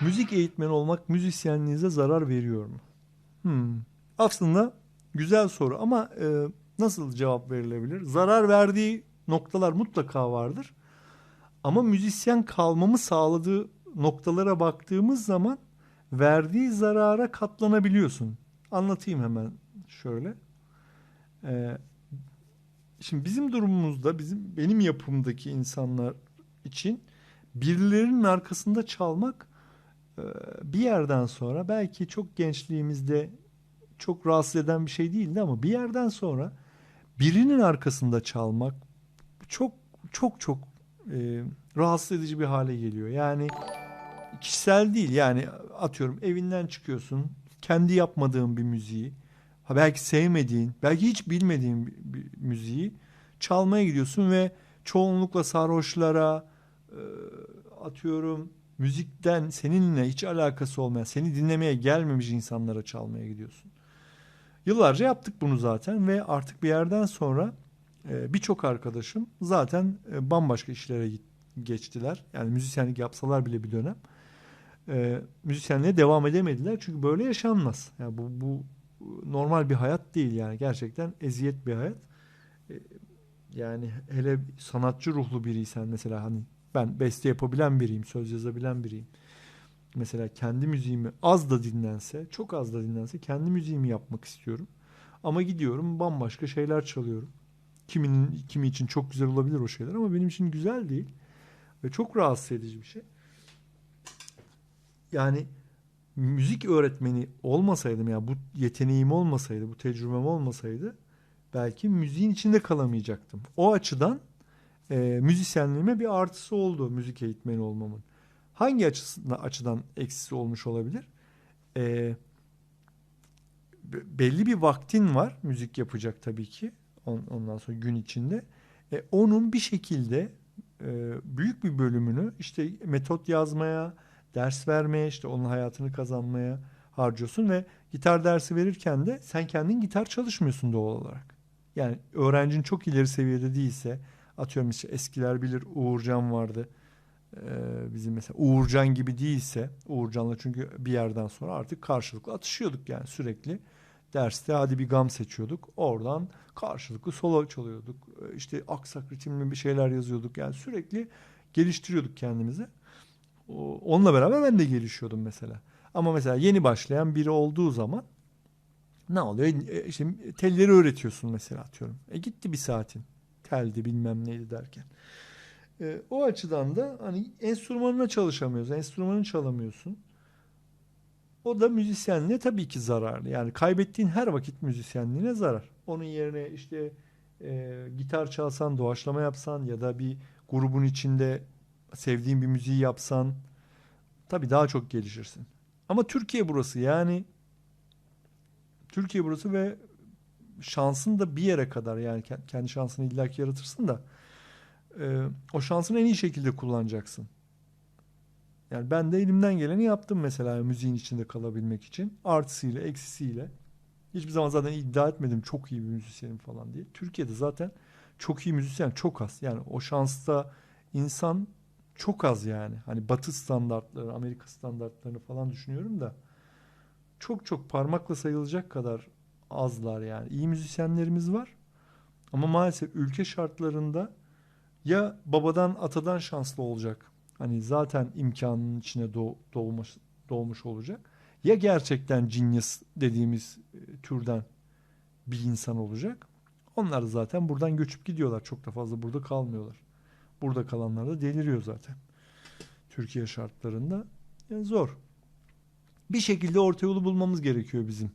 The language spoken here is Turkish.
Müzik eğitmeni olmak müzisyenliğinize zarar veriyor mu? Hmm. Aslında güzel soru ama e, nasıl cevap verilebilir? Zarar verdiği noktalar mutlaka vardır. Ama müzisyen kalmamı sağladığı noktalara baktığımız zaman verdiği zarara katlanabiliyorsun. Anlatayım hemen şöyle. Ee, şimdi bizim durumumuzda, bizim benim yapımdaki insanlar için birilerinin arkasında çalmak bir yerden sonra belki çok gençliğimizde çok rahatsız eden bir şey değildi ama bir yerden sonra birinin arkasında çalmak çok çok çok e, rahatsız edici bir hale geliyor. Yani kişisel değil yani atıyorum evinden çıkıyorsun kendi yapmadığın bir müziği ha belki sevmediğin belki hiç bilmediğin bir, bir müziği çalmaya gidiyorsun ve çoğunlukla sarhoşlara e, atıyorum müzikten seninle hiç alakası olmayan seni dinlemeye gelmemiş insanlara çalmaya gidiyorsun. Yıllarca yaptık bunu zaten ve artık bir yerden sonra e, birçok arkadaşım zaten e, bambaşka işlere geçtiler. Yani müzisyenlik yapsalar bile bir dönem e, müzisyenliğe devam edemediler. Çünkü böyle yaşanmaz. Yani bu, bu normal bir hayat değil yani. Gerçekten eziyet bir hayat. Yani hele sanatçı ruhlu biriysen mesela hani ben beste yapabilen biriyim, söz yazabilen biriyim. Mesela kendi müziğimi az da dinlense, çok az da dinlense kendi müziğimi yapmak istiyorum. Ama gidiyorum bambaşka şeyler çalıyorum. Kiminin kimi için çok güzel olabilir o şeyler ama benim için güzel değil ve çok rahatsız edici bir şey. Yani müzik öğretmeni olmasaydım ya yani bu yeteneğim olmasaydı, bu tecrübem olmasaydı belki müziğin içinde kalamayacaktım. O açıdan e, müzisyenliğime bir artısı oldu müzik eğitmeni olmamın. Hangi açısından, açıdan eksisi olmuş olabilir? E, belli bir vaktin var müzik yapacak tabii ki ondan sonra gün içinde. E, onun bir şekilde e, büyük bir bölümünü işte metot yazmaya, ders vermeye, işte onun hayatını kazanmaya harcıyorsun ve gitar dersi verirken de sen kendin gitar çalışmıyorsun doğal olarak. Yani öğrencin çok ileri seviyede değilse atıyorum işte eskiler bilir Uğurcan vardı. Ee, bizim mesela Uğurcan gibi değilse Uğurcan'la çünkü bir yerden sonra artık karşılıklı atışıyorduk yani sürekli. Derste hadi bir gam seçiyorduk. Oradan karşılıklı solo çalıyorduk. İşte aksak ritimli bir şeyler yazıyorduk. Yani sürekli geliştiriyorduk kendimizi. Onunla beraber ben de gelişiyordum mesela. Ama mesela yeni başlayan biri olduğu zaman ne oluyor? E, işte telleri öğretiyorsun mesela atıyorum. E gitti bir saatin. Teldi bilmem neydi derken. E, o açıdan da hani enstrümanına çalışamıyorsun. Enstrümanını çalamıyorsun. O da müzisyenliğe tabii ki zararlı. Yani kaybettiğin her vakit müzisyenliğine zarar. Onun yerine işte e, gitar çalsan, doğaçlama yapsan ya da bir grubun içinde sevdiğin bir müziği yapsan tabii daha çok gelişirsin. Ama Türkiye burası yani Türkiye burası ve şansın da bir yere kadar yani kendi şansını illaki yaratırsın da e, o şansını en iyi şekilde kullanacaksın. Yani ben de elimden geleni yaptım mesela müziğin içinde kalabilmek için. Artısıyla, eksisiyle. Hiçbir zaman zaten iddia etmedim çok iyi bir müzisyenim falan diye. Türkiye'de zaten çok iyi müzisyen çok az. Yani o şansta insan çok az yani. Hani batı standartları, Amerika standartlarını falan düşünüyorum da çok çok parmakla sayılacak kadar azlar yani. İyi müzisyenlerimiz var. Ama maalesef ülke şartlarında ya babadan atadan şanslı olacak. Hani zaten imkanının içine doğ, doğmuş, doğmuş olacak. Ya gerçekten genius dediğimiz e, türden bir insan olacak. Onlar zaten buradan göçüp gidiyorlar. Çok da fazla burada kalmıyorlar. Burada kalanlar da deliriyor zaten. Türkiye şartlarında. Yani zor. Bir şekilde orta yolu bulmamız gerekiyor bizim.